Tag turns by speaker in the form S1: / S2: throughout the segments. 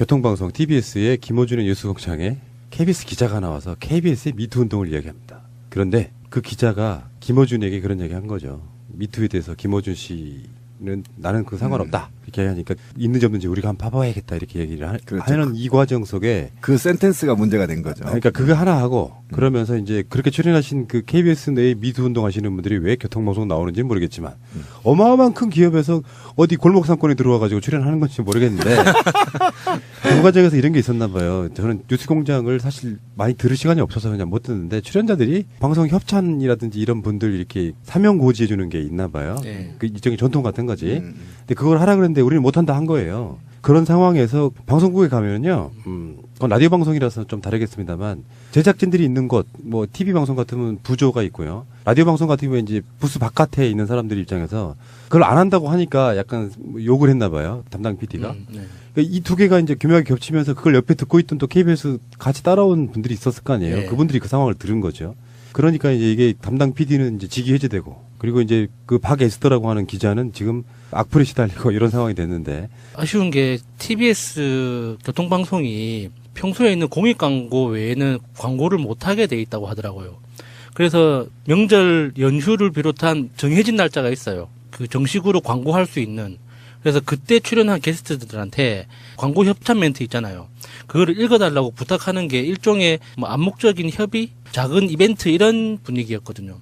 S1: 교통방송 TBS의 김호준의 뉴스공장에 KBS 기자가 나와서 KBS의 미투 운동을 이야기합니다. 그런데 그 기자가 김호준에게 그런 얘기 한 거죠. 미투에 대해서 김호준 씨는 나는 그 상관없다. 이렇게 하니까 있는지 없는지 우리가 한번 봐봐야겠다. 이렇게 얘기를 하,
S2: 그렇죠.
S1: 하는 이 과정 속에
S2: 그 센텐스가 문제가 된 거죠.
S1: 그러니까 그거 하나 하고 그러면서 이제 그렇게 출연하신 그 KBS 내에 미투 운동 하시는 분들이 왜 교통방송 나오는지 는 모르겠지만 어마어마한 큰 기업에서 어디 골목 상권에 들어와 가지고 출연하는 건지 모르겠는데 그 과정에서 이런 게 있었나 봐요. 저는 뉴스 공장을 사실 많이 들을 시간이 없어서 그냥 못 듣는데 출연자들이 방송 협찬이라든지 이런 분들 이렇게 사명 고지해 주는 게 있나 봐요.
S3: 네.
S1: 그 일종의 전통 같은 거지.
S2: 음.
S1: 근데 그걸 하라 그랬는데 우리는 못 한다 한 거예요. 그런 상황에서 방송국에 가면은요, 음, 그건 라디오 방송이라서 좀 다르겠습니다만, 제작진들이 있는 곳, 뭐, TV 방송 같으면 부조가 있고요. 라디오 방송 같은 경우에 이제 부스 바깥에 있는 사람들 입장에서 그걸 안 한다고 하니까 약간 욕을 했나 봐요. 담당 PD가.
S3: 음, 네.
S1: 이두 개가 이제 교묘하게 겹치면서 그걸 옆에 듣고 있던 또 KBS 같이 따라온 분들이 있었을 거 아니에요.
S3: 네.
S1: 그분들이 그 상황을 들은 거죠. 그러니까 이제 이게 담당 PD는 이제 직위 해제되고 그리고 이제 그 박에스더라고 하는 기자는 지금 악플에 시달리고 이런 상황이 됐는데
S3: 아쉬운 게 TBS 교통방송이 평소에 있는 공익 광고 외에는 광고를 못 하게 돼 있다고 하더라고요. 그래서 명절 연휴를 비롯한 정해진 날짜가 있어요. 그 정식으로 광고할 수 있는. 그래서 그때 출연한 게스트들한테 광고 협찬 멘트 있잖아요. 그거를 읽어달라고 부탁하는 게 일종의 뭐 암묵적인 협의, 작은 이벤트 이런 분위기였거든요.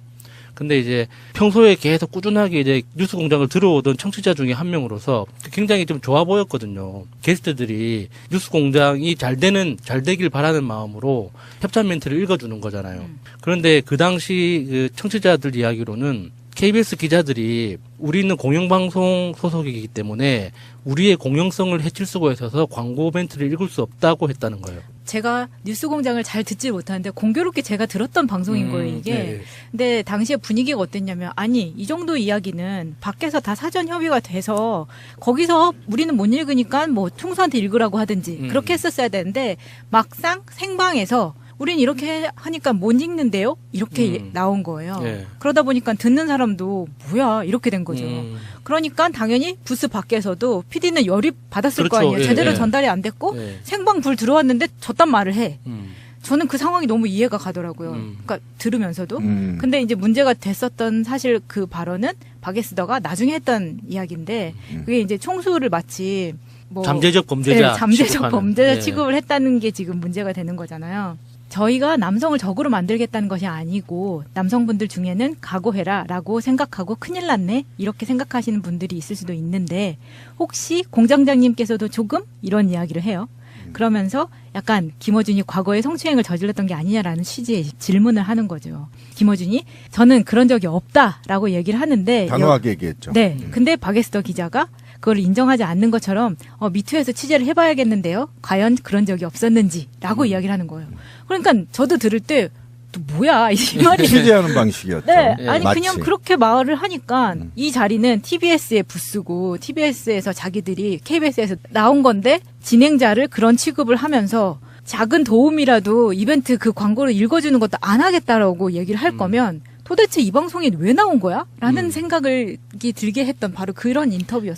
S3: 근데 이제 평소에 계속 꾸준하게 이제 뉴스 공장을 들어오던 청취자 중에 한 명으로서 굉장히 좀 좋아 보였거든요. 게스트들이 뉴스 공장이 잘 되는, 잘 되길 바라는 마음으로 협찬 멘트를 읽어주는 거잖아요. 그런데 그 당시 그 청취자들 이야기로는 KBS 기자들이 우리는 공영방송 소속이기 때문에 우리의 공영성을 해칠 수가 있어서 광고 멘트를 읽을 수 없다고 했다는 거예요.
S4: 제가 뉴스 공장을 잘 듣지 못하는데 공교롭게 제가 들었던 방송인
S3: 음,
S4: 거예요, 이게.
S3: 네.
S4: 근데 당시에 분위기가 어땠냐면 아니, 이 정도 이야기는 밖에서 다 사전 협의가 돼서 거기서 우리는 못 읽으니까 뭐 총수한테 읽으라고 하든지
S3: 음.
S4: 그렇게 했었어야 되는데 막상 생방에서 우린 이렇게 하니까 못 읽는데요? 이렇게
S3: 음.
S4: 나온 거예요.
S3: 네.
S4: 그러다 보니까 듣는 사람도 뭐야 이렇게 된 거죠.
S3: 음.
S4: 그러니까 당연히 부스 밖에서도 PD는 열이 받았을 거
S3: 그렇죠.
S4: 아니에요.
S3: 예,
S4: 제대로
S3: 예.
S4: 전달이 안 됐고
S3: 네.
S4: 생방 불 들어왔는데 저딴 말을 해.
S3: 음.
S4: 저는 그 상황이 너무 이해가 가더라고요.
S3: 음.
S4: 그러니까 들으면서도.
S2: 음.
S4: 근데 이제 문제가 됐었던 사실 그 발언은 박에스더가 나중에 했던 이야기인데
S2: 음.
S4: 그게 이제 총수를 마치 뭐
S3: 잠재적 범죄자
S4: 네, 잠재적
S3: 취급하는.
S4: 범죄자
S3: 예.
S4: 취급을 했다는 게 지금 문제가 되는 거잖아요. 저희가 남성을 적으로 만들겠다는 것이 아니고 남성분들 중에는 각오해라라고 생각하고 큰일 났네 이렇게 생각하시는 분들이 있을 수도 있는데 혹시 공장장님께서도 조금 이런 이야기를 해요. 그러면서 약간 김어준이 과거에 성추행을 저질렀던 게 아니냐라는 취지의 질문을 하는 거죠. 김어준이 저는 그런 적이 없다라고 얘기를 하는데
S2: 단호하게 얘기했죠.
S4: 네. 근데 박에스더 기자가 그걸 인정하지 않는 것처럼 어, 미투에서 취재를 해봐야겠는데요. 과연 그런 적이 없었는지라고 이야기를 하는 거예요. 그러니까 저도 들을 때 또 뭐야 이 말이
S2: 취재하는 방식이었죠.
S4: 네,
S3: 예.
S4: 아니
S2: 마치.
S4: 그냥 그렇게 말을 하니까
S2: 음.
S4: 이 자리는 TBS의 부스고 TBS에서 자기들이 KBS에서 나온 건데 진행자를 그런 취급을 하면서 작은 도움이라도 이벤트 그 광고를 읽어주는 것도 안 하겠다라고 얘기를 할 거면 도대체 이 방송에 왜 나온 거야? 라는
S3: 음.
S4: 생각을 이 들게 했던 바로 그런 인터뷰였어요.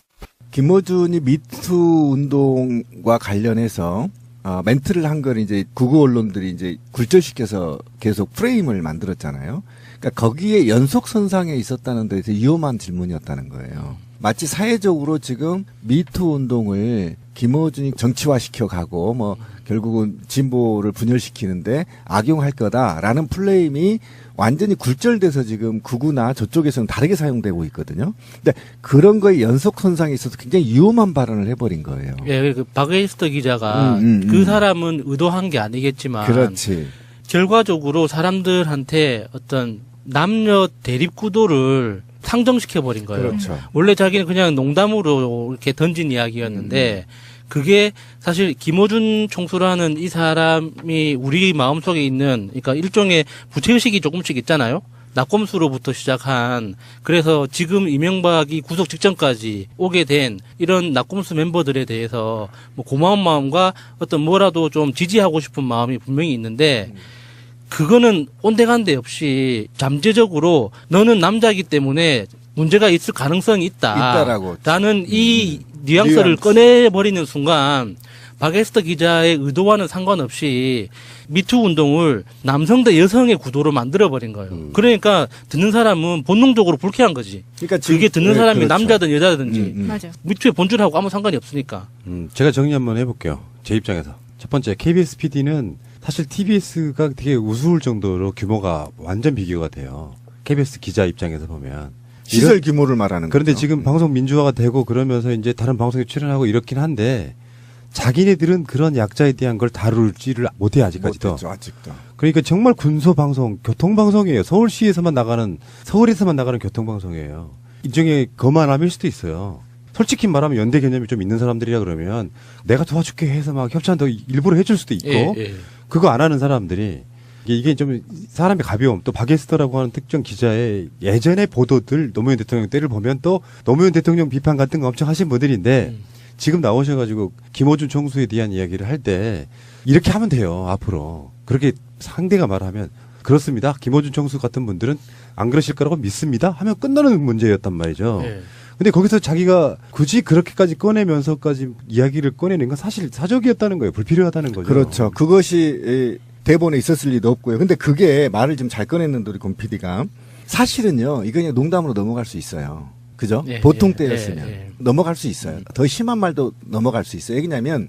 S2: 김어준이 미투 운동과 관련해서 어, 멘트를 한 걸 이제 구구 언론들이 이제 굴절시켜서 계속 프레임을 만들었잖아요. 그러니까 거기에 연속 선상에 있었다는 데서 위험한 질문이었다는 거예요. 마치 사회적으로 지금 미투 운동을 김어준이 정치화시켜 가고 뭐 결국은 진보를 분열시키는데 악용할 거다라는 플레임이 완전히 굴절돼서 지금 구구나 저쪽에서는 다르게 사용되고 있거든요. 근데 그런 거에 연속 선상에 있어서 굉장히 위험한 발언을 해버린 거예요.
S3: 예, 그 박에이스터 기자가
S2: 음, 음,
S3: 그
S2: 음.
S3: 사람은 의도한 게 아니겠지만
S2: 그렇지.
S3: 결과적으로 사람들한테 어떤 남녀 대립 구도를 상정시켜 버린 거예요.
S2: 그렇죠.
S3: 원래 자기는 그냥 농담으로 이렇게 던진 이야기였는데
S2: 음.
S3: 그게 사실 김호준 총수라는 이 사람이 우리 마음속에 있는 그러니까 일종의 부채의식이 조금씩 있잖아요. 낙검수로부터 시작한 그래서 지금 이명박이 구속 직전까지 오게 된 이런 낙검수 멤버들에 대해서 뭐 고마운 마음과 어떤 뭐라도 좀 지지하고 싶은 마음이 분명히 있는데 그거는 온데간데 없이 잠재적으로 너는 남자이기 때문에 문제가 있을 가능성이 있다.
S2: 있다라고.
S3: 라는 이 뉘앙스를
S2: 뉘앙스.
S3: 꺼내버리는 순간 박에스터 기자의 의도와는 상관없이 미투 운동을 남성 대 여성의 구도로 만들어 버린 거예요.
S1: 음.
S3: 그러니까 듣는 사람은 본능적으로 불쾌한 거지.
S2: 그러니까 지금-
S3: 그게 듣는
S2: 네,
S3: 사람이
S2: 그렇죠.
S3: 남자든 여자든지
S2: 음, 음.
S4: 맞아요.
S3: 미투의 본질하고 아무 상관이 없으니까.
S1: 음, 제가 정리 한번 해볼게요. 제 입장에서. 첫 번째, KBS PD는 사실 TBS가 되게 우스울 정도로 규모가 완전 비교가 돼요. KBS 기자 입장에서 보면.
S2: 시설
S1: 이런-
S2: 규모를 말하는
S1: 그런데
S2: 거죠.
S1: 지금
S2: 음.
S1: 방송 민주화가 되고 그러면서 이제 다른 방송에 출연하고 이렇긴 한데 자기네들은 그런 약자에 대한 걸 다룰지를 못해 아직까지도.
S2: 못했죠, 아직도.
S1: 그러니까 정말 군소 방송, 교통 방송이에요. 서울시에서만 나가는 서울에서만 나가는 교통 방송이에요. 일종의 거만함일 수도 있어요. 솔직히 말하면 연대 개념이 좀 있는 사람들이라 그러면 내가 도와줄게 해서 막 협찬도 일부러 해줄 수도 있고
S3: 예, 예.
S1: 그거 안 하는 사람들이 이게, 좀 사람의 가벼움 또 바게스터라고 하는 특정 기자의 예전의 보도들 노무현 대통령 때를 보면 또 노무현 대통령 비판 같은 거 엄청 하신 분들인데
S3: 음.
S1: 지금 나오셔가지고 김호준 총수에 대한 이야기를 할 때 이렇게 하면 돼요 앞으로 그렇게 상대가 말하면 그렇습니다 김호준 총수 같은 분들은 안 그러실 거라고 믿습니다 하면 끝나는 문제였단 말이죠.
S3: 예.
S1: 근데 거기서 자기가 굳이 그렇게까지 꺼내면서까지 이야기를 꺼내는 건 사실 사적이었다는 거예요. 불필요하다는 거죠.
S2: 그렇죠. 그것이 에, 대본에 있었을 리도 없고요. 근데 그게 말을 좀 잘 꺼냈는데 우리 권 PD가 사실은요. 이거 그냥 농담으로 넘어갈 수 있어요. 그죠?
S3: 예,
S2: 보통
S3: 예,
S2: 때였으면
S3: 예, 예.
S2: 넘어갈 수 있어요. 더 심한 말도 넘어갈 수 있어요. 왜냐면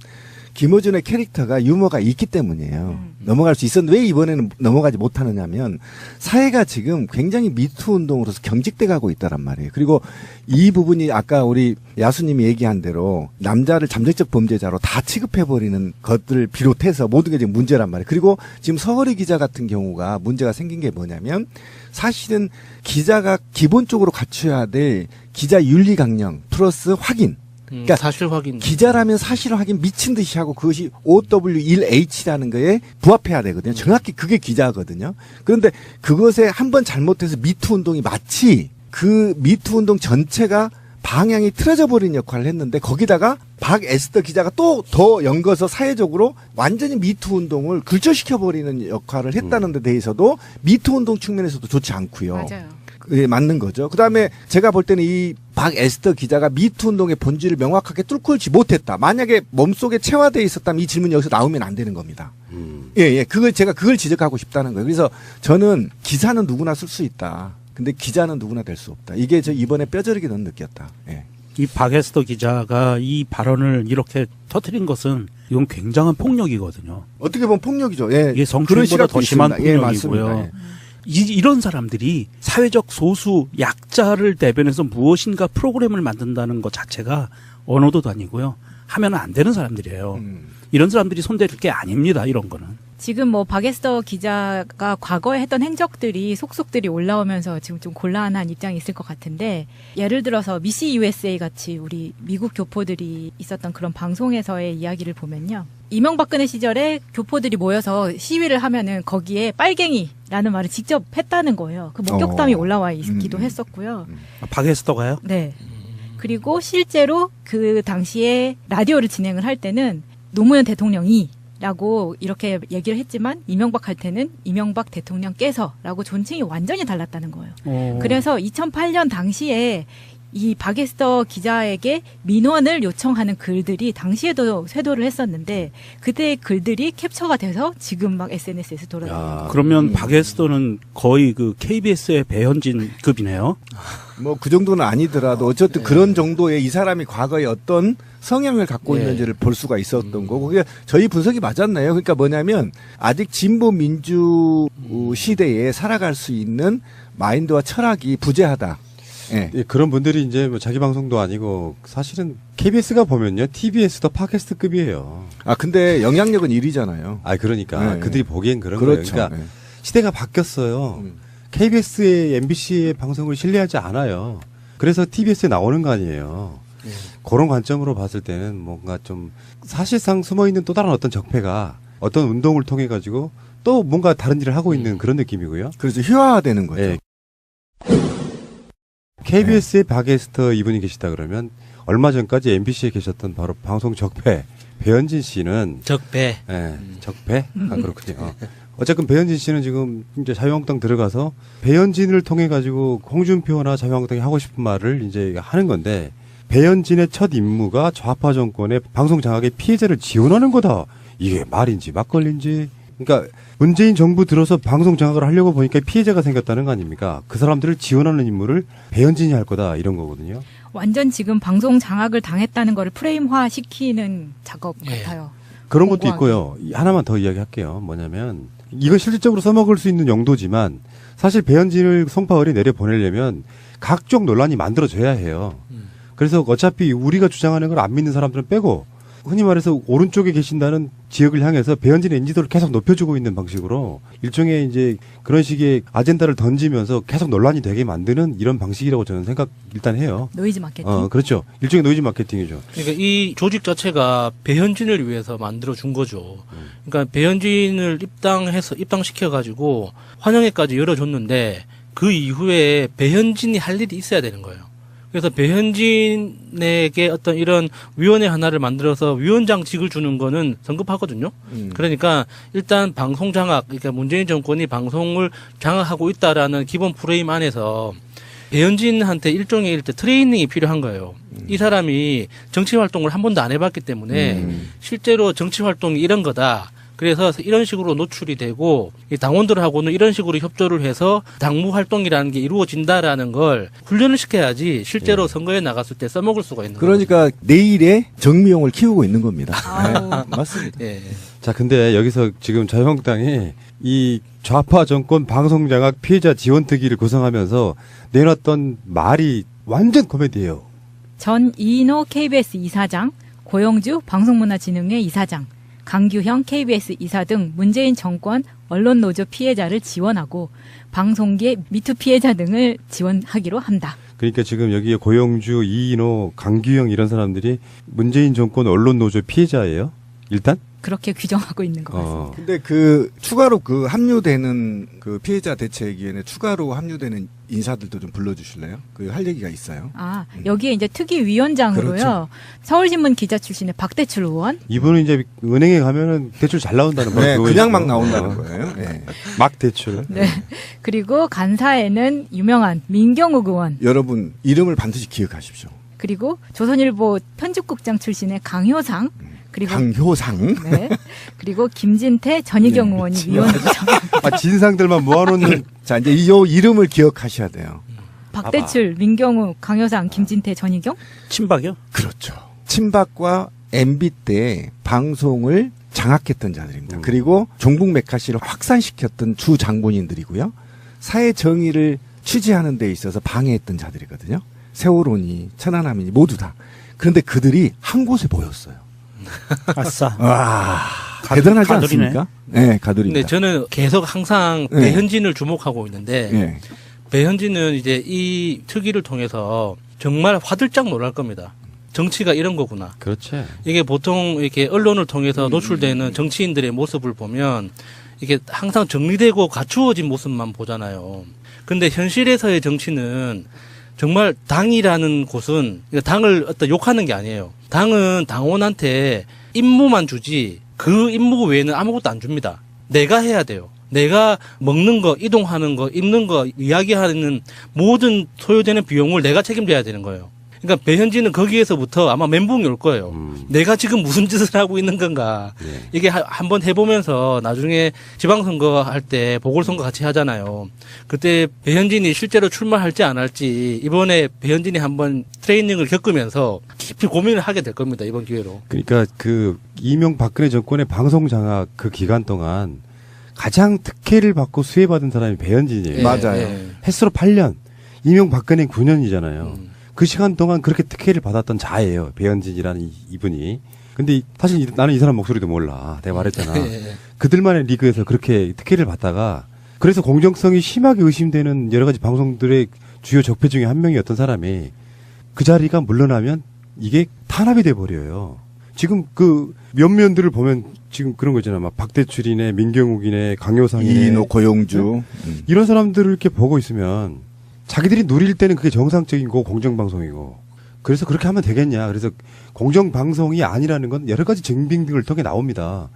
S2: 김호준의 캐릭터가 유머가 있기 때문이에요. 넘어갈 수 있었는데 왜 이번에는 넘어가지 못하느냐면 사회가 지금 굉장히 미투 운동으로서 경직돼 가고 있다란 말이에요. 그리고 이 부분이 아까 우리 야수님이 얘기한 대로 남자를 잠재적 범죄자로 다 취급해 버리는 것들을 비롯해서 모든 게 지금 문제란 말이에요. 그리고 지금 서거리 기자 같은 경우가 문제가 생긴 게 뭐냐면 사실은 기자가 기본적으로 갖춰야 될 기자 윤리 강령 플러스 확인
S3: 음,
S2: 그러니까
S3: 사실 확인.
S2: 기자라면 사실 확인 미친 듯이 하고 그것이 OW1H라는 거에 부합해야 되거든요. 정확히 그게 기자거든요. 그런데 그것에 한 번 잘못해서 미투 운동이 마치 그 미투 운동 전체가 방향이 틀어져 버린 역할을 했는데 거기다가 박 에스더 기자가 또 더 연거서 사회적으로 완전히 미투 운동을 굴절시켜 버리는 역할을 했다는 데 대해서도 미투 운동 측면에서도 좋지 않고요.
S4: 맞아요.
S2: 예, 맞는 거죠. 그 다음에 제가 볼 때는 이 박에스터 기자가 미투 운동의 본질을 명확하게 뚫고 있지 못했다. 만약에 몸속에 체화돼 있었다면 이 질문이 여기서 나오면 안 되는 겁니다.
S1: 음.
S2: 예, 예. 그걸 제가 그걸 지적하고 싶다는 거예요. 그래서 저는 기사는 누구나 쓸 수 있다. 근데 기자는 누구나 될 수 없다. 이게 저 이번에 뼈저리게 넌 느꼈다. 예.
S5: 이 박에스터 기자가 이 발언을 이렇게 터트린 것은 이건 굉장한 폭력이거든요.
S2: 어떻게 보면 폭력이죠. 예.
S5: 이게 성추행보다
S2: 시각도
S5: 더 심한.
S2: 예,
S5: 폭력이고요.
S2: 맞습니다. 예.
S5: 이, 이런 사람들이 사회적 소수 약자를 대변해서 무엇인가 프로그램을 만든다는 것 자체가 언어도 아니고요. 하면 안 되는 사람들이에요.
S2: 음.
S5: 이런 사람들이 손댈 게 아닙니다. 이런 거는.
S4: 지금 뭐 박에스터 기자가 과거에 했던 행적들이 속속들이 올라오면서 지금 좀 곤란한 입장이 있을 것 같은데 예를 들어서 미시 USA 같이 우리 미국 교포들이 있었던 그런 방송에서의 이야기를 보면요. 이명박근혜 시절에 교포들이 모여서 시위를 하면은 거기에 빨갱이라는 말을 직접 했다는 거예요. 그 목격담이
S2: 어.
S4: 올라와 있기도
S2: 음.
S4: 했었고요.
S5: 아, 박에스터가요?
S4: 네. 그리고 실제로 그 당시에 라디오를 진행을 할 때는 노무현 대통령이 라고 이렇게 얘기를 했지만 이명박 할 때는 이명박 대통령께서 라고 존칭이 완전히 달랐다는 거예요.
S5: 어.
S4: 그래서 2008년 당시에 이 박에스터 기자에게 민원을 요청하는 글들이 당시에도 쇄도를 했었는데 그때의 글들이 캡처가 돼서 지금 막 SNS에서 돌아다니는
S1: 야,
S4: 거예요.
S5: 그러면
S2: 음.
S5: 박에스터는 거의 그 KBS의 배현진급이네요.
S2: 뭐 그 정도는 아니더라도 어쨌든 그런 정도의 이 사람이 과거에 어떤 성향을 갖고
S3: 예.
S2: 있는지를 볼 수가 있었던 거고 그게 저희 분석이 맞았나요? 그러니까 뭐냐면 아직 진보 민주 시대에 살아갈 수 있는 마인드와 철학이 부재하다. 예.
S1: 예, 그런 분들이 이제 뭐 자기 방송도 아니고 사실은 KBS가 보면요 TBS도 팟캐스트급이에요.
S2: 아 근데 영향력은 1위잖아요.
S1: 아 그러니까
S2: 네.
S1: 그들이 보기엔 그런
S2: 그렇죠.
S1: 거예요. 그러니까
S2: 예.
S1: 시대가 바뀌었어요.
S2: 음.
S1: KBS의 MBC의 방송을 신뢰하지 않아요. 그래서 TBS에 나오는 거 아니에요.
S3: 예.
S1: 그런 관점으로 봤을 때는 뭔가 좀 사실상 숨어 있는 또 다른 어떤 적폐가 어떤 운동을 통해 가지고 또 뭔가 다른 일을 하고 있는 그런 느낌이고요.
S2: 그래서 희화화되는 거죠.
S1: 예. KBS의 박에스터 이분이 계시다 그러면 얼마 전까지 MBC에 계셨던 바로 방송 적폐 배현진 씨는
S3: 적배.
S1: 예, 적폐? 아, 그렇군요. 어쨌든 배현진 씨는 지금 이제 자유한국당 들어가서 배현진을 통해 가지고 홍준표나 자유한국당이 하고 싶은 말을 이제 하는 건데 배현진의 첫 임무가 좌파 정권의 방송 장악의 피해자를 지원하는 거다. 이게 말인지 막걸리인지. 그러니까 문재인 정부 들어서 방송 장악을 하려고 보니까 피해자가 생겼다는 거 아닙니까? 그 사람들을 지원하는 임무를 배현진이 할 거다 이런 거거든요.
S4: 완전 지금 방송 장악을 당했다는 거를 프레임화 시키는 작업
S3: 예.
S4: 같아요.
S1: 그런 것도
S4: 공부하기.
S1: 있고요. 이- 하나만 더 이야기할게요. 뭐냐면 이건 실질적으로 써먹을 수 있는 용도지만 사실 배현진을 송파을이 내려 보내려면 각종 논란이 만들어져야 해요.
S3: 음.
S1: 그래서 어차피 우리가 주장하는 걸 안 믿는 사람들은 빼고 흔히 말해서 오른쪽에 계신다는 지역을 향해서 배현진의 인지도를 계속 높여주고 있는 방식으로 일종의 이제 그런 식의 아젠다를 던지면서 계속 논란이 되게 만드는 이런 방식이라고 저는 생각 일단 해요.
S4: 노이즈 마케팅.
S1: 어, 그렇죠. 일종의 노이즈 마케팅이죠.
S3: 그러니까 이 조직 자체가 배현진을 위해서 만들어 준 거죠. 그러니까 배현진을 입당해서 입당시켜 가지고 환영회까지 열어줬는데 그 이후에 배현진이 할 일이 있어야 되는 거예요. 그래서 배현진에게 어떤 이런 위원회 하나를 만들어서 위원장직을 주는 거는 성급하거든요.
S2: 음.
S3: 그러니까 일단 방송 장악, 그러니까 문재인 정권이 방송을 장악하고 있다라는 기본 프레임 안에서 배현진한테 일종의 일때 트레이닝이 필요한 거예요. 이 사람이 정치 활동을 한 번도 안 해봤기 때문에
S2: 음.
S3: 실제로 정치 활동이 이런 거다. 그래서 이런 식으로 노출이 되고 이 당원들하고는 이런 식으로 협조를 해서 당무 활동이라는 게 이루어진다라는 걸 훈련을 시켜야지 실제로 선거에 나갔을 때 써먹을 수가 있는
S2: 그러니까 내일의 정미용을 키우고 있는 겁니다. 네, 맞습니다.
S3: 거죠. 예.
S1: 자, 근데 여기서 지금 자유한국당이 이 좌파 정권 방송 장악 피해자 지원 특위를 구성하면서 내놨던 말이 완전 코미디예요.
S4: 전 이인호 KBS 이사장, 고영주 방송문화진흥회 이사장, 강규형 KBS 이사 등 문재인 정권 언론 노조 피해자를 지원하고 방송계 미투 피해자 등을 지원하기로 한다.
S1: 그러니까 지금 여기에 고영주, 이인호, 강규영 이런 사람들이 문재인 정권 언론 노조 피해자예요. 일단
S4: 그렇게 규정하고 있는 것 같습니다.
S1: 어.
S2: 근데 그 추가로 그 합류되는 그 피해자 대책위원회 추가로 합류되는 인사들도 좀 불러주실래요? 그 할 얘기가 있어요.
S4: 아, 여기에 이제 특위 위원장으로요.
S2: 그렇죠.
S4: 서울신문 기자 출신의 박대출 의원,
S1: 이분은 이제 은행에 가면은 대출 잘 나온다는
S2: 네,
S1: 거예요.
S2: 그냥 막 나온다는 거예요. 네.
S1: 막 대출.
S4: 네. 그리고 간사에는 유명한 민경욱 의원,
S2: 여러분 이름을 반드시 기억하십시오.
S4: 그리고 조선일보 편집국장 출신의 강효상, 그리고
S2: 강효상.
S4: 네. 그리고 김진태, 전희경
S2: 네,
S4: 의원이
S2: 미치겠네.
S4: 위원이죠.
S1: 아, 진상들만 모아놓는
S2: 자 이제 이 이름을 기억하셔야 돼요.
S4: 박대출, 민경욱, 강효상, 김진태, 전희경?
S5: 친박이요?
S2: 그렇죠. 친박과 MB 때 방송을 장악했던 자들입니다.
S1: 음.
S2: 그리고 종북 메카시를 확산시켰던 주 장본인들이고요. 사회 정의를 취재하는 데 있어서 방해했던 자들이거든요. 세월호니 천안함이니 모두 다. 그런데 그들이 한 곳에 모였어요.
S5: 아싸.
S2: 와
S5: 가두-
S2: 대단하지
S5: 가두리네.
S2: 않습니까? 네,
S3: 근데
S2: 가두리입니다.
S3: 저는 계속 항상
S2: 네.
S3: 배현진을 주목하고 있는데
S2: 네.
S3: 배현진은 이제 이 특위를 통해서 정말 화들짝 놀랄 겁니다. 정치가 이런 거구나.
S1: 그렇지.
S3: 이게 보통 이렇게 언론을 통해서 노출되는 정치인들의 모습을 보면 이게 항상 정리되고 갖추어진 모습만 보잖아요. 근데 현실에서의 정치는 정말 당이라는 곳은 그러니까 당을 어떤 욕하는 게 아니에요. 당은 당원한테 임무만 주지 그 임무 외에는 아무것도 안 줍니다. 내가 해야 돼요. 내가 먹는 거, 이동하는 거, 입는 거, 이야기하는 모든 소요되는 비용을 내가 책임져야 되는 거예요. 그러니까 배현진은 거기에서부터 아마 멘붕이 올 거예요.
S1: 음.
S3: 내가 지금 무슨 짓을 하고 있는 건가.
S1: 네.
S3: 이게 하- 한번 해보면서 나중에 지방선거 할 때 보궐선거 같이 하잖아요. 그때 배현진이 실제로 출마할지 안 할지 이번에 배현진이 한번 트레이닝을 겪으면서 깊이 고민을 하게 될 겁니다. 이번 기회로.
S1: 그러니까 그 이명박근혜 정권의 방송 장악 그 기간 동안 가장 특혜를 받고 수혜받은 사람이 배현진이에요.
S3: 예,
S2: 맞아요.
S3: 예.
S1: 횟수로 8년, 이명박근혜 9년이잖아요.
S3: 음.
S1: 그 시간 동안 그렇게 특혜를 받았던 자예요. 배현진이라는 이- 이분이. 근데 이- 사실 이- 나는 이 사람 목소리도 몰라. 내가 말했잖아.
S3: 예.
S1: 그들만의 리그에서 그렇게 특혜를 받다가 그래서 공정성이 심하게 의심되는 여러 가지 방송들의 주요 적폐 중에 한 명이었던 사람이 그 자리가 물러나면 이게 탄압이 돼 버려요. 지금 그 면면들을 보면 지금 그런 거 있잖아. 막 박대출이네, 민경욱이네, 강효상이네.
S2: 이인호 고용주. 음.
S1: 이런 사람들을 이렇게 보고 있으면 자기들이 누릴 때는 그게 정상적인 거 공정방송이고 그래서 그렇게 하면 되겠냐. 그래서 공정방송이 아니라는 건 여러 가지 증빙 등을 통해 나옵니다.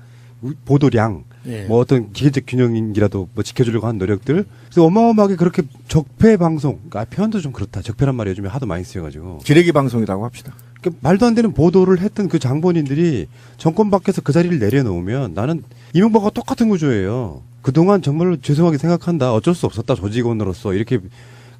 S1: 우- 보도량,
S3: 예.
S1: 뭐 어떤 기계적 균형이라도 뭐 지켜주려고 하는 노력들. 그래서 어마어마하게 그렇게 적폐 방송, 아 표현도 좀 그렇다. 적폐란 말이 요즘에 하도 많이 쓰여가지고
S2: 기레기 방송이라고 합시다.
S1: 그러니까 말도 안 되는 보도를 했던 그 장본인들이 정권 밖에서 그 자리를 내려놓으면 나는 이명박과 똑같은 구조예요. 그동안 정말로 죄송하게 생각한다. 어쩔 수 없었다. 조직원으로서 이렇게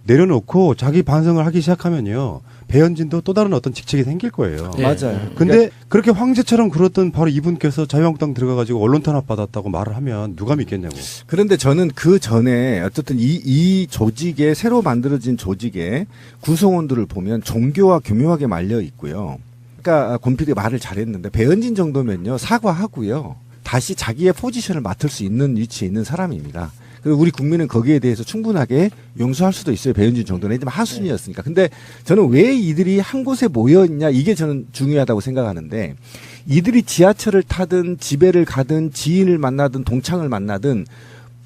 S1: 내려놓고 자기 반성을 하기 시작하면요. 배현진도 또 다른 어떤 직책이 생길 거예요.
S3: 예.
S2: 맞아요.
S1: 근데 그렇게 황제처럼 굴었던 바로 이분께서 자유한국당 들어가가지고 언론 탄압 받았다고 말을 하면 누가 믿겠냐고.
S2: 그런데 저는 그 전에 어쨌든 이, 이 조직에 새로 만들어진 조직에 구성원들을 보면 종교와 교묘하게 말려 있고요. 그러니까 곰피디 말을 잘했는데 배현진 정도면요 사과하고요 다시 자기의 포지션을 맡을 수 있는 위치에 있는 사람입니다. 우리 국민은 거기에 대해서 충분하게 용서할 수도 있어요. 배현진 정도는 하지만 하순이었으니까. 근데 저는 왜 이들이 한 곳에 모여 있냐 이게 저는 중요하다고 생각하는데 이들이 지하철을 타든 집에를 가든 지인을 만나든 동창을 만나든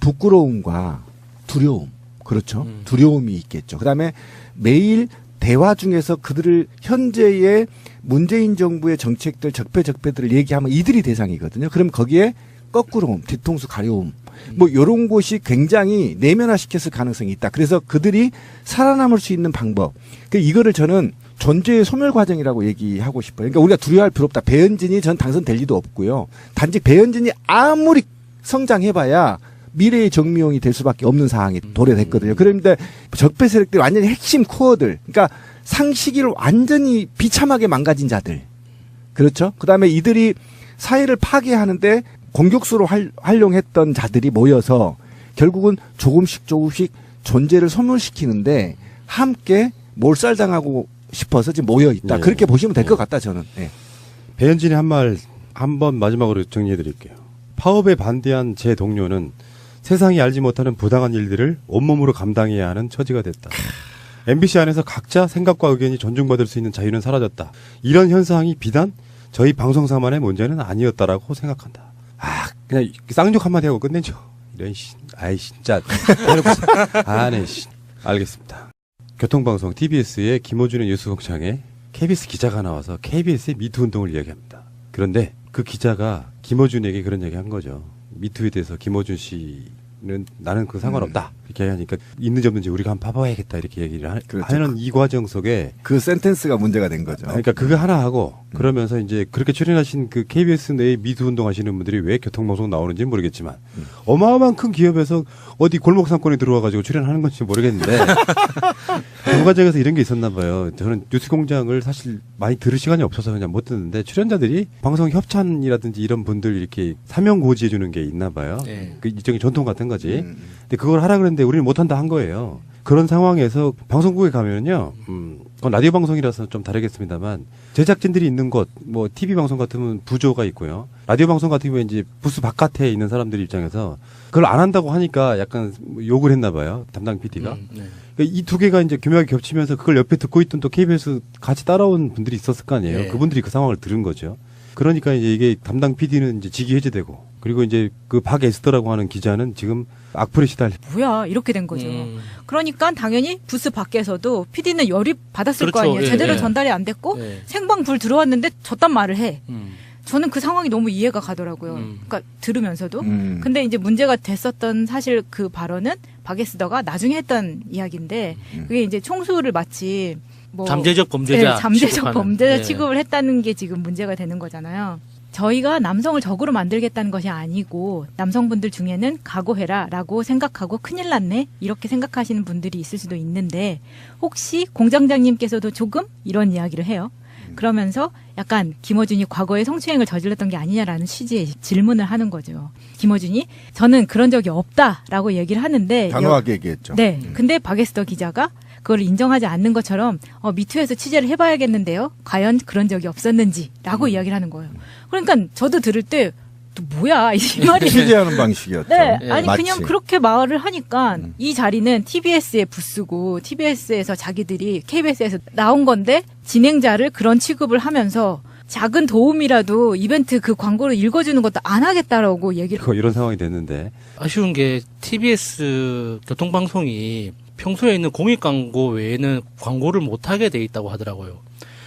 S2: 부끄러움과 두려움 그렇죠
S3: 음.
S2: 두려움이 있겠죠 그다음에 매일 대화 중에서 그들을 현재의 문재인 정부의 정책들 적폐 적폐들을 얘기하면 이들이 대상이거든요 그럼 거기에 거꾸로움 뒤통수 가려움 뭐 요런 곳이 굉장히 내면화 시켰을 가능성이 있다 그래서 그들이 살아남을 수 있는 방법 그 이거를 저는 존재의 소멸 과정이라고 얘기하고 싶어요. 그러니까 우리가 두려워할 필요 없다. 배현진이 전 당선될 리도 없고요. 단지 배현진이 아무리 성장해봐야 미래의 정미용이 될 수밖에 없는 상황이 도래됐거든요. 그런데 적폐 세력들이 완전히 핵심 코어들, 그러니까 상식을 완전히 비참하게 망가진 자들, 그렇죠. 그 다음에 이들이 사회를 파괴하는데 공격수로 활, 활용했던 자들이 모여서 결국은 조금씩 조금씩 존재를 소멸시키는데 함께 몰살당하고 싶어서 지금 모여 있다.
S1: 예.
S2: 그렇게 보시면 될 것 같다 저는. 예.
S1: 배현진이 한 말 한 번 마지막으로 정리해 드릴게요. 파업에 반대한 제 동료는 세상이 알지 못하는 부당한 일들을 온몸으로 감당해야 하는 처지가 됐다. MBC 안에서 각자 생각과 의견이 존중받을 수 있는 자유는 사라졌다. 이런 현상이 비단 저희 방송사만의 문제는 아니었다라고 생각한다. 아, 그냥 쌍욕 한마디 하고 끝내죠. 이런 씨, 아이 진짜. 아네 씨. 알겠습니다. 교통방송 TBS의 김호준의 뉴스공장에 KBS 기자가 나와서 KBS의 미투 운동을 이야기합니다. 그런데 그 기자가 김호준에게 그런 얘기 한 거죠. 미투에 대해서 김호준 씨 는 나는 그 상관없다. 이렇게 하니까 있는지 없는지 우리가 한번 봐봐야겠다. 이렇게 얘기를 하,
S2: 그렇죠.
S1: 하는 이 과정 속에
S2: 그 센텐스가 문제가 된 거죠.
S1: 그러니까 그거 하나 하고 그러면서 이제 그렇게 출연하신 그 KBS 내에 미투 운동 하시는 분들이 왜 교통방송 나오는지 는 모르겠지만 어마어마한 큰 기업에서 어디 골목 상권에 들어와 가지고 출연하는 건지 모르겠는데 그 과정에서 이런 게 있었나 봐요. 저는 뉴스 공장을 사실 많이 들을 시간이 없어서 그냥 못 듣는데 출연자들이 방송 협찬이라든지 이런 분들 이렇게 사명 고지해 주는 게 있나 봐요.
S3: 네.
S1: 그 일종의 전통 같은 거지.
S2: 음.
S1: 근데 그걸 하라 그랬는데 우리는 못한다 한 거예요. 그런 상황에서 방송국에 가면은요, 음, 그건 라디오 방송이라서 좀 다르겠습니다만, 제작진들이 있는 곳, 뭐, TV 방송 같으면 부조가 있고요. 라디오 방송 같은 경우에 이제 부스 바깥에 있는 사람들 입장에서 그걸 안 한다고 하니까 약간 욕을 했나 봐요. 담당 PD가.
S3: 음, 네.
S1: 이두 개가 이제 교묘하게 겹치면서 그걸 옆에 듣고 있던 또 KBS 같이 따라온 분들이 있었을 거 아니에요.
S3: 네.
S1: 그분들이 그 상황을 들은 거죠. 그러니까 이제 이게 담당 PD는 이제 직위 해제되고 그리고 이제 그 박에스더라고 하는 기자는 지금 악플에 시달.
S4: 뭐야 이렇게 된 거죠.
S3: 음.
S4: 그러니까 당연히 부스 밖에서도 PD는 열이 받았을 거
S3: 그렇죠.
S4: 아니에요.
S3: 예,
S4: 제대로
S3: 예.
S4: 전달이 안 됐고
S3: 네.
S4: 생방 불 들어왔는데 저딴 말을 해.
S3: 음.
S4: 저는 그 상황이 너무 이해가 가더라고요.
S3: 음.
S4: 그러니까 들으면서도.
S2: 음.
S4: 근데 이제 문제가 됐었던 사실 그 발언은 박에스더가 나중에 했던 이야기인데
S2: 음.
S4: 그게 이제 총수를 마치 뭐
S3: 잠재적 범죄자.
S4: 네, 잠재적
S3: 취급하는.
S4: 범죄자
S3: 네.
S4: 취급을 했다는 게 지금 문제가 되는 거잖아요. 저희가 남성을 적으로 만들겠다는 것이 아니고 남성분들 중에는 각오해라라고 생각하고 큰일 났네 이렇게 생각하시는 분들이 있을 수도 있는데 혹시 공장장님께서도 조금 이런 이야기를 해요. 그러면서 약간 김어준이 과거에 성추행을 저질렀던 게 아니냐라는 취지의 질문을 하는 거죠. 김어준이 저는 그런 적이 없다라고 얘기를 하는데
S2: 단호하게 얘기했죠.
S4: 네. 근데 박에스더 기자가 그걸 인정하지 않는 것처럼 어, 미투에서 취재를 해봐야겠는데요. 과연 그런 적이 없었는지라고 이야기를 하는 거예요. 그러니까 저도 들을 때 또 뭐야 이 말이.
S2: 취재하는 방식이었죠.
S4: 네,
S3: 예.
S4: 아니
S2: 마치.
S4: 그냥 그렇게 말을 하니까
S2: 음.
S4: 이 자리는 TBS의 부스고 TBS에서 자기들이 KBS에서 나온 건데 진행자를 그런 취급을 하면서 작은 도움이라도 이벤트 그 광고를 읽어주는 것도 안 하겠다라고 얘기를
S1: 그 이런 상황이 됐는데
S3: 아쉬운 게 TBS 교통방송이 평소에 있는 공익 광고 외에는 광고를 못 하게 돼 있다고 하더라고요.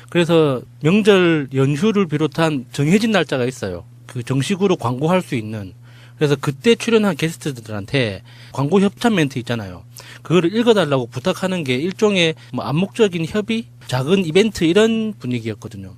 S3: 그래서 명절 연휴를 비롯한 정해진 날짜가 있어요. 그 정식으로 광고할 수 있는. 그래서 그때 출연한 게스트들한테 광고 협찬 멘트 있잖아요. 그거를 읽어달라고 부탁하는 게 일종의 뭐 암묵적인 협의, 작은 이벤트 이런 분위기였거든요.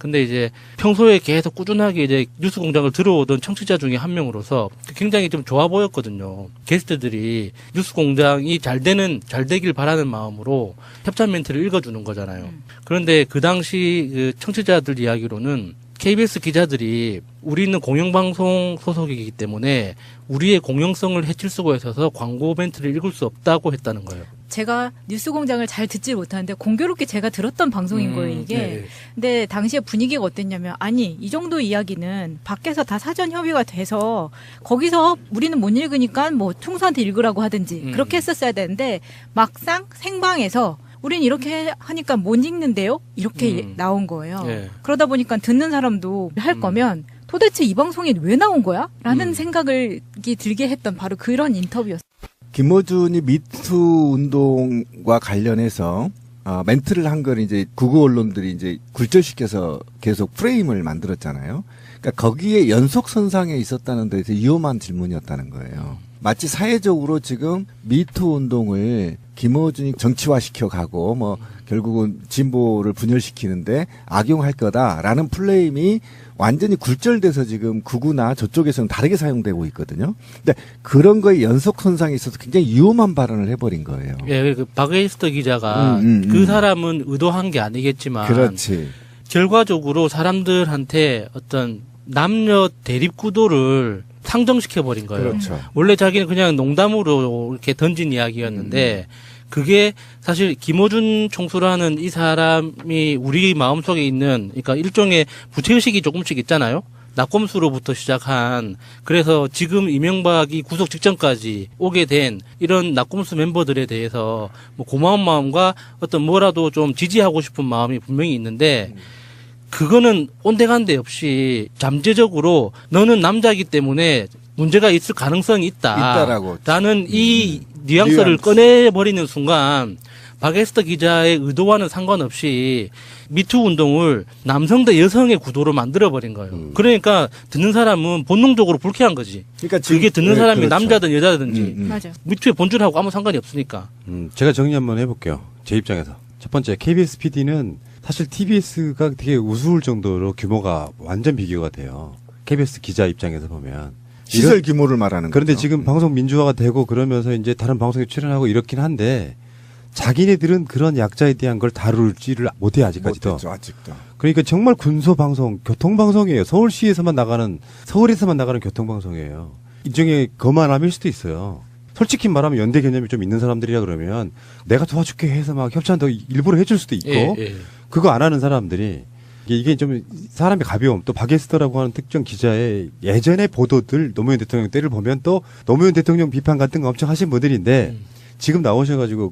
S3: 근데 이제 평소에 계속 꾸준하게 이제 뉴스 공장을 들어오던 청취자 중에 한 명으로서 굉장히 좀 좋아 보였거든요. 게스트들이 뉴스 공장이 잘 되는, 잘 되길 바라는 마음으로 협찬 멘트를 읽어주는 거잖아요. 그런데 그 당시 그 청취자들 이야기로는 KBS 기자들이 우리는 공영방송 소속이기 때문에 우리의 공영성을 해칠 수가 있어서 광고 멘트를 읽을 수 없다고 했다는 거예요.
S4: 제가 뉴스 공장을 잘 듣지 못하는데 공교롭게 제가 들었던 방송인
S3: 음,
S4: 거예요, 이게.
S3: 네.
S4: 근데 당시에 분위기가 어땠냐면 아니 이 정도 이야기는 밖에서 다 사전 협의가 돼서 거기서 우리는 못 읽으니까 뭐 총수한테 읽으라고 하든지
S3: 음.
S4: 그렇게 했었어야 되는데 막상 생방에서 우린 이렇게 하니까 못 읽는데요 이렇게
S3: 음.
S4: 나온 거예요.
S3: 네.
S4: 그러다 보니까 듣는 사람도 할
S3: 음.
S4: 거면 도대체 이 방송이 왜 나온 거야? 라는
S3: 음.
S4: 생각을 이 들게 했던 바로 그런 인터뷰였어요.
S2: 김어준이 미투 운동과 관련해서 어, 멘트를 한 걸 이제 구구 언론들이 이제 굴절시켜서 계속 프레임을 만들었잖아요. 그러니까 거기에 연속 선상에 있었다는 데서 위험한 질문이었다는 거예요. 마치 사회적으로 지금 미투 운동을 김어준이 정치화시켜 가고 뭐 결국은 진보를 분열시키는데 악용할 거다라는 플레임이 완전히 굴절돼서 지금 구구나 저쪽에서는 다르게 사용되고 있거든요. 근데 그런 거에 연속 선상에 있어서 굉장히 위험한 발언을 해버린 거예요.
S3: 예, 그 박에이스터 기자가
S2: 음, 음,
S3: 그
S2: 음.
S3: 사람은 의도한 게 아니겠지만
S2: 그렇지.
S3: 결과적으로 사람들한테 어떤 남녀 대립 구도를 상정시켜 버린 거예요.
S2: 그렇죠.
S3: 원래 자기는 그냥 농담으로 이렇게 던진 이야기였는데 그게 사실 김어준 총수라는 이 사람이 우리 마음속에 있는 그러니까 일종의 부채의식이 조금씩 있잖아요. 낙검수로부터 시작한 그래서 지금 이명박이 구속 직전까지 오게 된 이런 낙검수 멤버들에 대해서 뭐 고마운 마음과 어떤 뭐라도 좀 지지하고 싶은 마음이 분명히 있는데 그거는 온데간데 없이 잠재적으로 너는 남자이기 때문에 문제가 있을 가능성이 있다.
S2: 있다라고.
S3: 라는 이 뉘앙스를
S2: 뉘앙스.
S3: 꺼내버리는 순간 박에스터 기자의 의도와는 상관없이 미투 운동을 남성 대 여성의 구도로 만들어버린 거예요.
S2: 음.
S3: 그러니까 듣는 사람은 본능적으로 불쾌한 거지.
S2: 그러니까 지금-
S3: 그게 듣는
S2: 네,
S3: 사람이
S2: 그렇죠.
S3: 남자든 여자든지
S2: 음, 음.
S4: 맞아요.
S3: 미투의 본질하고 아무 상관이 없으니까.
S1: 음, 제가 정리 한번 해볼게요. 제 입장에서. 첫 번째, KBS PD는 사실 TBS가 되게 우스울 정도로 규모가 완전 비교가 돼요. KBS 기자 입장에서 보면.
S2: 시설 규모를 말하는
S1: 그런데
S2: 거죠.
S1: 지금 방송 민주화가 되고 그러면서 이제 다른 방송에 출연하고 이렇긴 한데 자기네들은 그런 약자에 대한 걸 다룰지를 못해 아직까지도.
S2: 못했죠, 아직도.
S1: 그러니까 정말 군소 방송, 교통 방송이에요. 서울시에서만 나가는 서울에서만 나가는 교통 방송이에요. 일종의 거만함일 수도 있어요. 솔직히 말하면 연대 개념이 좀 있는 사람들이라 그러면 내가 도와줄게 해서 막 협찬도 일부러 해줄 수도 있고
S3: 예, 예.
S1: 그거 안 하는 사람들이 이게 좀 사람의 가벼움 또 바게스터라고 하는 특정 기자의 예전의 보도들 노무현 대통령 때를 보면 또 노무현 대통령 비판 같은 거 엄청 하신 분들인데
S3: 음.
S1: 지금 나오셔가지고